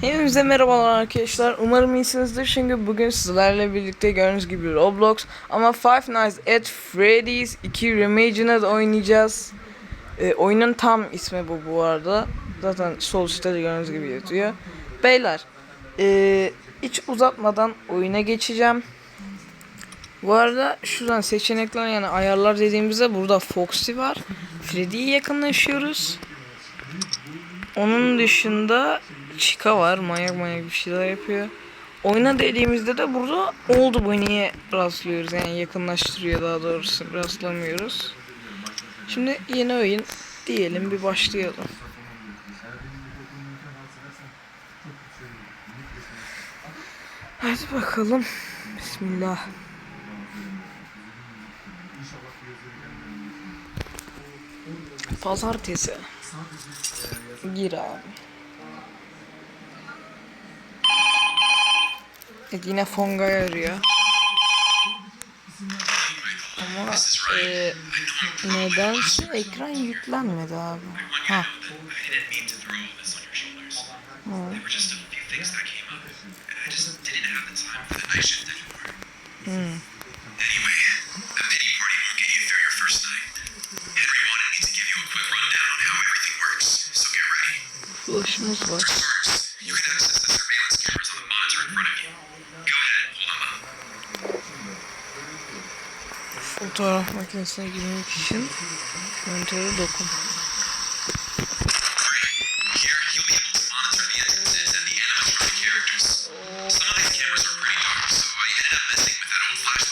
Hepinize merhabalar arkadaşlar. Umarım iyisinizdir. Çünkü bugün sizlerle birlikte gördüğünüz gibi Roblox ama Five Nights at Freddy's 2 Reimagined oynayacağız. Ee, oyunun tam ismi bu bu arada. Zaten sol üstte de gördüğünüz gibi yazıyor. Beyler, ee, hiç uzatmadan oyuna geçeceğim. Bu arada şuradan seçenekler yani ayarlar dediğimizde burada Foxy var. Freddy'ye yakınlaşıyoruz. Onun dışında Chica var. Manyak manyak bir şeyler yapıyor. Oyna dediğimizde de burada Old Bunny'ye rastlıyoruz. Yani yakınlaştırıyor daha doğrusu. Rastlamıyoruz. Şimdi yeni oyun diyelim bir başlayalım. Hadi bakalım. Bismillah. Pazartesi. Gir abi. Evet, yine Fonga'ya arıyor. Ama e, nedense ekran yüklenmedi abi. Ha. I button on the bottom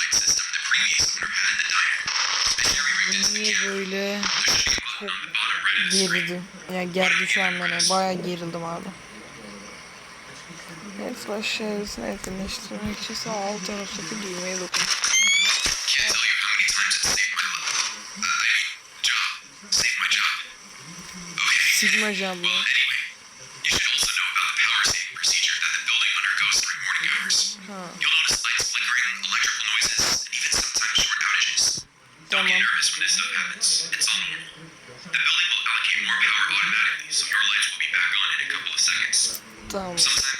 right of the screen. gerildim? Ya gerdi şu an beni. Baya gerildim abi. Evet başlayısını etkinleştirmek için sağ alt taraftaki düğmeye dokun. Morning hours. Huh. You'll notice lights flickering, electrical noises, and even sometimes short outages. Don't get nervous when this stuff happens. It's all normal. The building will allocate more power automatically, so your lights will be back on in a couple of seconds. Sometimes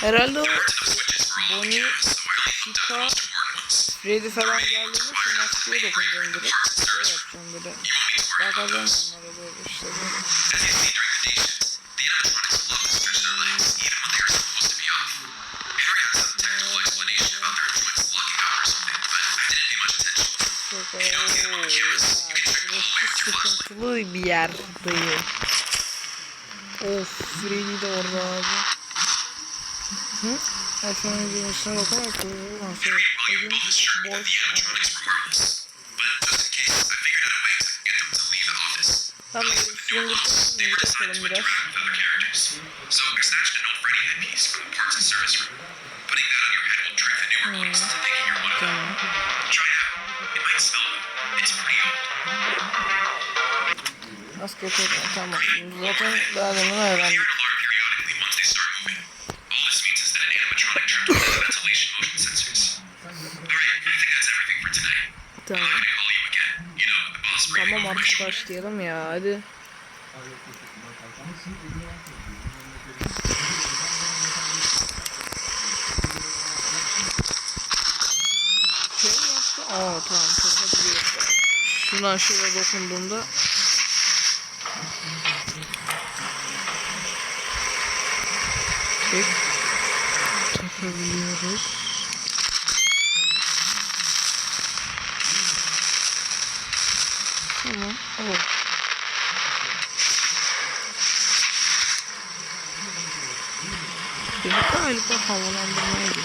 Herhalde o There aren't enough switches for all the Bonnie, cameras, so I only hooked up the most important ones. Freddy falan geldiğinde şu maskeye dokunacağım direkt. Şey yapacağım böyle. Bakacağım bunlara böyle işte böyle. Yer dayı. Of Freddy de orada abi. Hı? Efendim girişine bakarak koyuyorum. Henry, while you built this sure again. You know, the boss breathing Tamam artık başlayalım ya hadi. Şey yaptı. Aa tamam. Şuradan şöyle dokunduğumda Tek takabiliyoruz. Tamam. Oh. Beni galiba havalandırmaya girdi.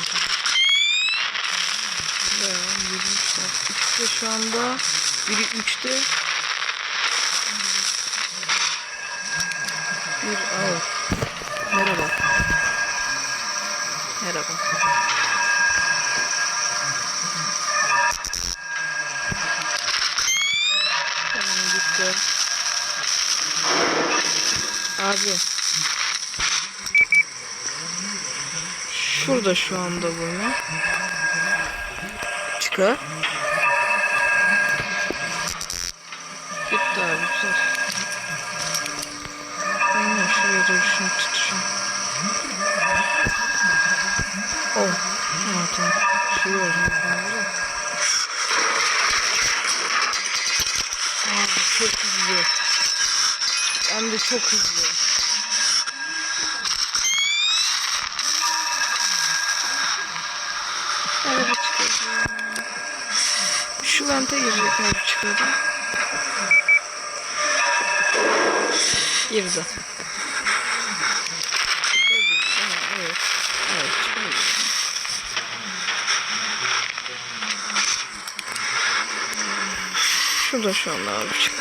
Bayağı girmişler. İkisi şu anda biri üçte bir av. merhaba. Tamam gitti. Abi. Şurada şu anda bunu. Çıkar. Gitti abi güzel. Aynen şuraya duruşunu Şey olacak. Abi çok hızlı. Hem de çok hızlı. Araba çıkıyor. Şu vente girecek abi çıkıyordu. Girdi. Evet. Evet çıkıyor. Şurada şu anda abi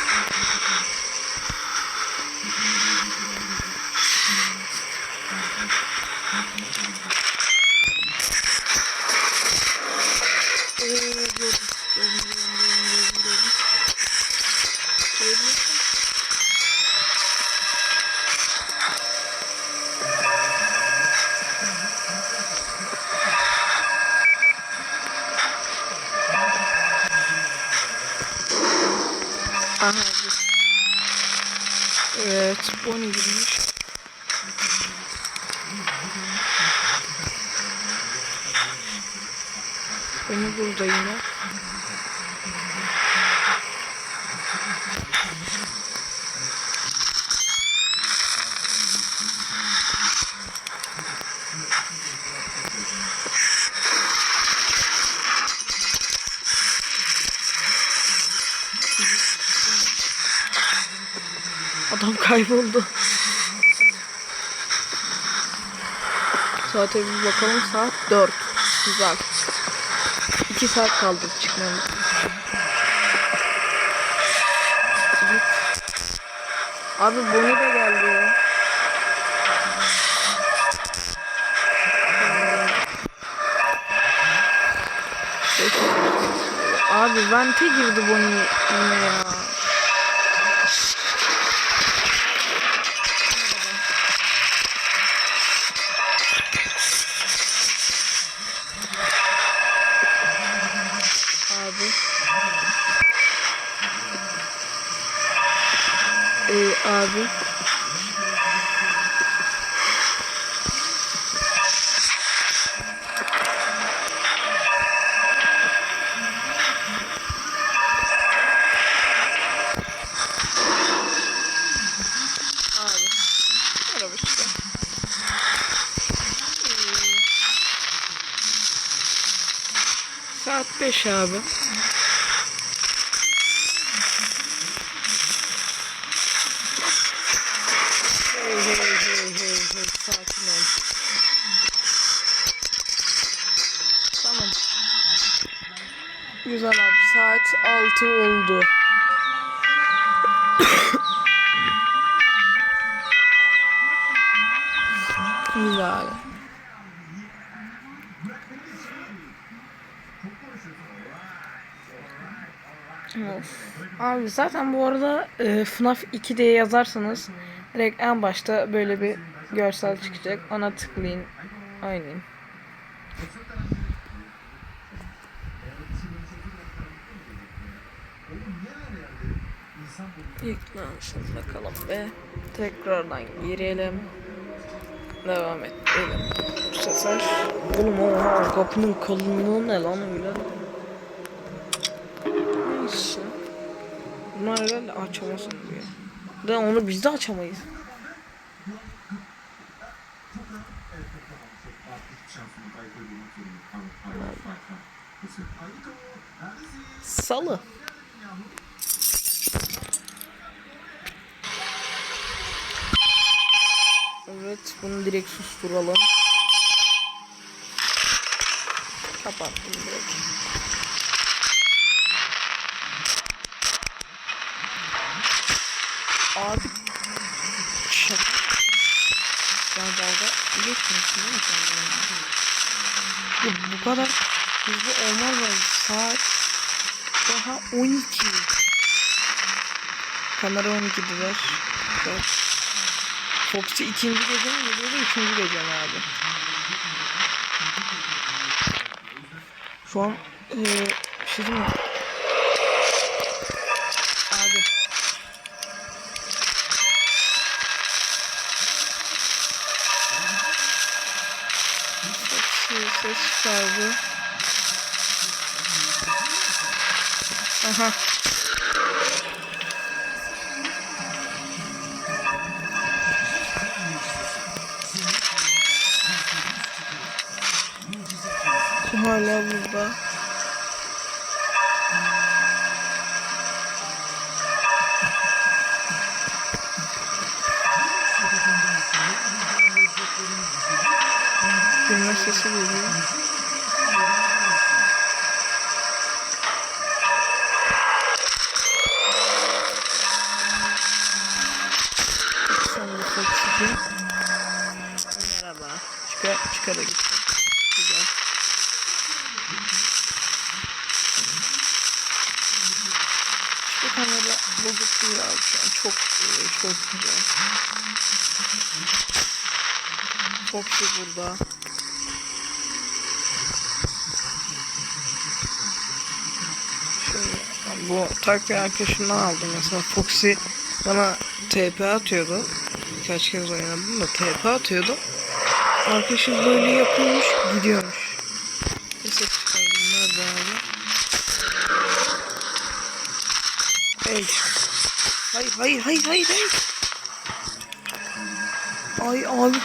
Bonnie burada yine. Adam kayboldu. Saate bir bakalım. Saat 4. Güzel. 2 saat kaldı çıkmamız. Evet. Abi Bonnie de geldi ya. Abi vente girdi Bonnie ya. 5 abi. Hey hey hey hey hey sakin ol. Tamam. Güzel abi saat 6 oldu. Güzel. Of. Abi zaten bu arada e, FNAF 2 diye yazarsanız direkt en başta böyle bir görsel çıkacak. Ona tıklayın. Oynayın. Yüklensin bakalım ve tekrardan girelim. Devam edelim. Bu sefer oğlum oha kapının kalınlığı ne lan öyle? Bunlar herhalde açamaz diyor. De onu biz de açamayız. Salı. Evet, bunu direkt susturalım. Kapattım direkt. Şaka. Ya dalga geçmiyorsun değil mi sen benimle? Ya bu kadar hızlı olmaz mı? Saat daha 12. Kamera 12'diler. Bak. Foxy ikinci gece mi geliyordu? Üçüncü gece mi abi? Şu an eee bir şey değil mi? Foxy ses çıkardı. Aha. Hala burada. Sesi geliyor. Merhaba. Çıkar, çıkara gittim. Güzel. Şu kamera bozuk değil abi şu an. Çok iyi, çok güzel. Foxy burada. Şöyle, bu takviye arkadaşımdan aldım mesela Foxy bana TP atıyordu. Birkaç kez oynadım da TP atıyordu. Arkadaşım böyle yapıyormuş gidiyormuş. Neyse çıkardım nerede abi? Hey. Hayır hayır hayır hayır hayır. Ay abi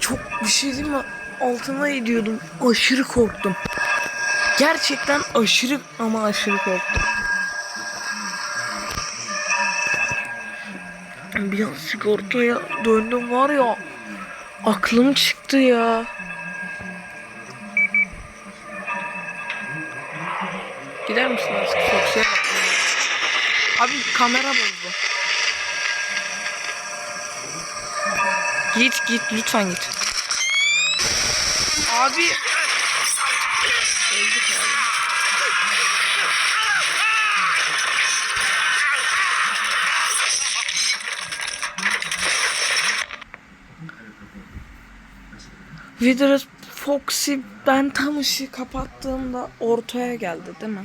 çok bir şey değil mi? Altıma ediyordum. Aşırı korktum. Gerçekten aşırı ama aşırı korktum. Bir an sigortaya döndüm var ya. Aklım çıktı ya. Gider misin artık Fox'e? Abi kamera bozdu. Git git lütfen git. Abi. Vidra Foxy ben tam ışığı kapattığımda ortaya geldi değil mi?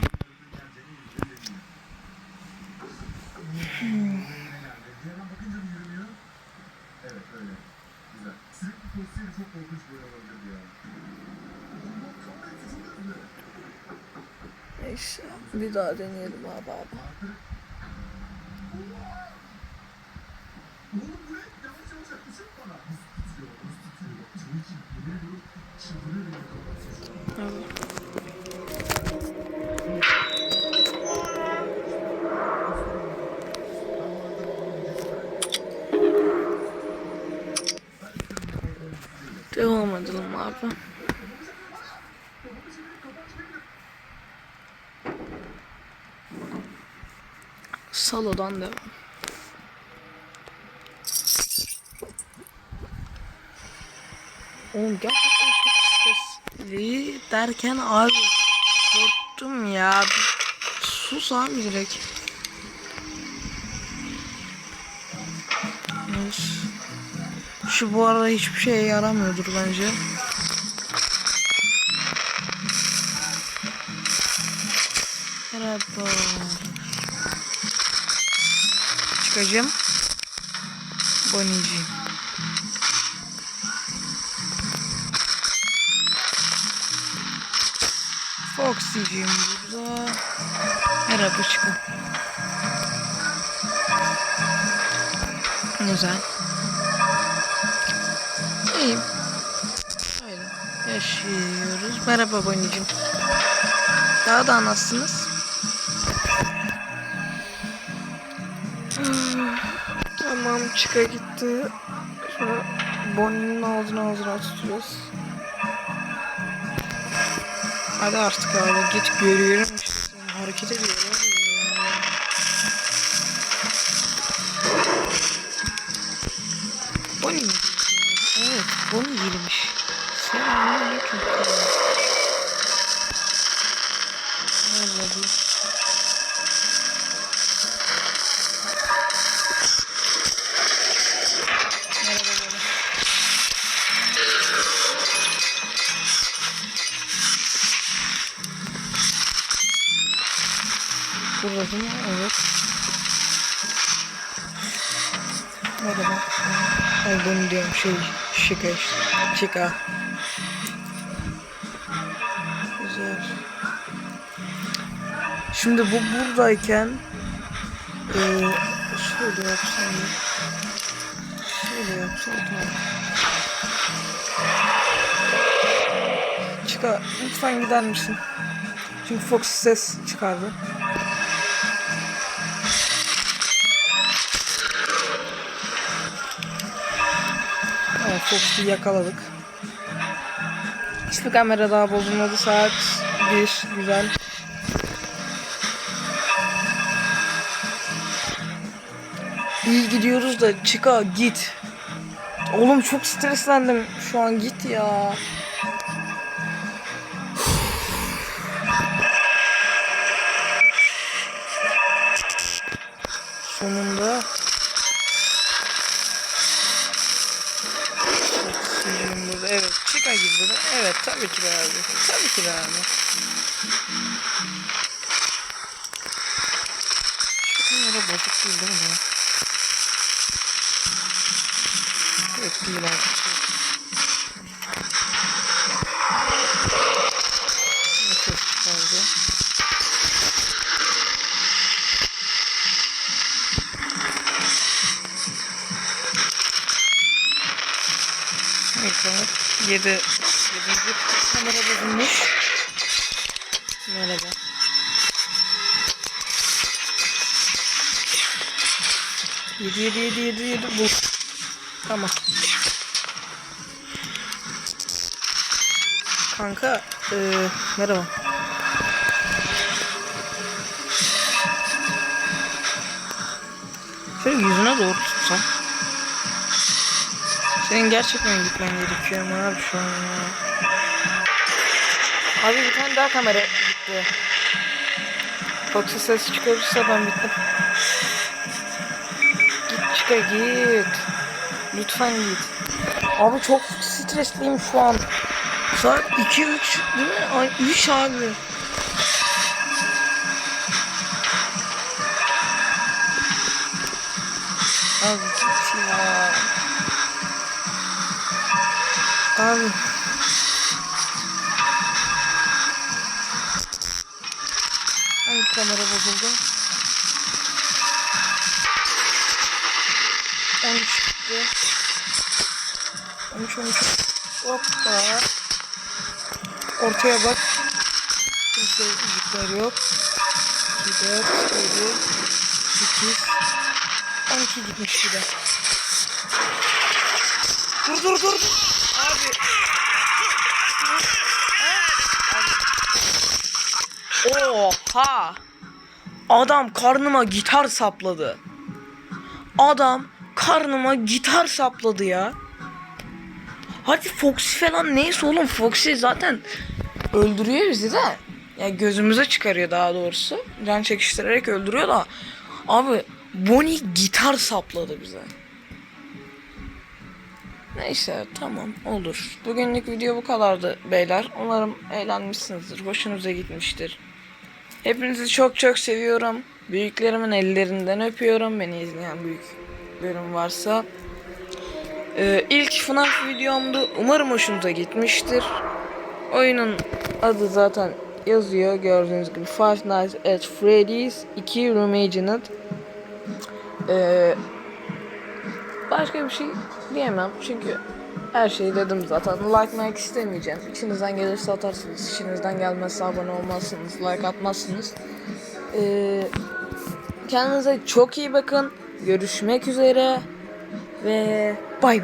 Neyse bir daha deneyelim abi abi. Devam edelim abi. Salodan devam. Oğlum gerçekten çok stresli derken abi korktum ya. Sus abi direkt. Şu bu arada hiçbir şeye yaramıyordur bence. Merhaba. Çıkacağım. Boniciğim. Foxy'ciğim burada. Merhaba çıkın. Güzel. İyiyim. Öyle. Yaşıyoruz. Merhaba Boniciğim. Daha da nasılsınız? Tamam çıka gitti. Sonra Bonnie'nin ağzına ağzına tutuyoruz. Hadi artık abi git görüyorum hareket ediyor. Merhaba. Ay bunu diyorum şey şika işte. Şika. Güzel. Şimdi bu buradayken eee şöyle yapsam ya. Şöyle yapsam tamam. Çıka lütfen gider misin? Çünkü Fox ses çıkardı. Fox'u yakaladık. Hiçbir kamera daha bozulmadı. Saat 1. Güzel. İyi gidiyoruz da çıka git. Oğlum çok streslendim. Şu an git ya. Evet tabii ki abi. Tabii ki de abi. Şu kamera bozuk değil değil mi? Evet değil çıkardı? Ekranı 7 7. kamera bozulmuş. Merhaba. Yedi yedi yedi yedi yedi bu. Tamam. Kanka eee merhaba. Şöyle yüzüne doğru tutsam. Senin gerçekten gitmen gerekiyor ama abi şu an ya. Abi bir tane daha kamera gitti. Fox'a ses çıkarırsa ben bittim. Git çıka git. Lütfen git. Abi çok stresliyim şu an. Saat 2-3 değil mi? Ay 3 abi. Abi git ya. Abi. Kamera bozuldu? 13 gitti. 13 13. Hoppa. Ortaya bak. Kimse yüzükler yok. 2 4 7 8 12 gitmiş bir de. Dur dur dur. dur. Abi. Oha. Adam karnıma gitar sapladı. Adam karnıma gitar sapladı ya. Hadi Foxy falan neyse oğlum Foxy zaten öldürüyor bizi de. Ya gözümüze çıkarıyor daha doğrusu. Can çekiştirerek öldürüyor da. Abi Bonnie gitar sapladı bize. Neyse tamam olur. Bugünlük video bu kadardı beyler. Umarım eğlenmişsinizdir. Hoşunuza gitmiştir. Hepinizi çok çok seviyorum. Büyüklerimin ellerinden öpüyorum. Beni izleyen büyüklerim varsa. Ee, ilk FNAF videomdu. Umarım hoşunuza gitmiştir. Oyunun adı zaten yazıyor. Gördüğünüz gibi Five Nights at Freddy's 2 Reimagined. Ee, başka bir şey diyemem çünkü her şeyi dedim zaten. Like'mak istemeyeceğim. İçinizden gelirse atarsınız. İçinizden gelmezse abone olmazsınız. Like atmazsınız. Ee, kendinize çok iyi bakın. Görüşmek üzere. Ve bay bay.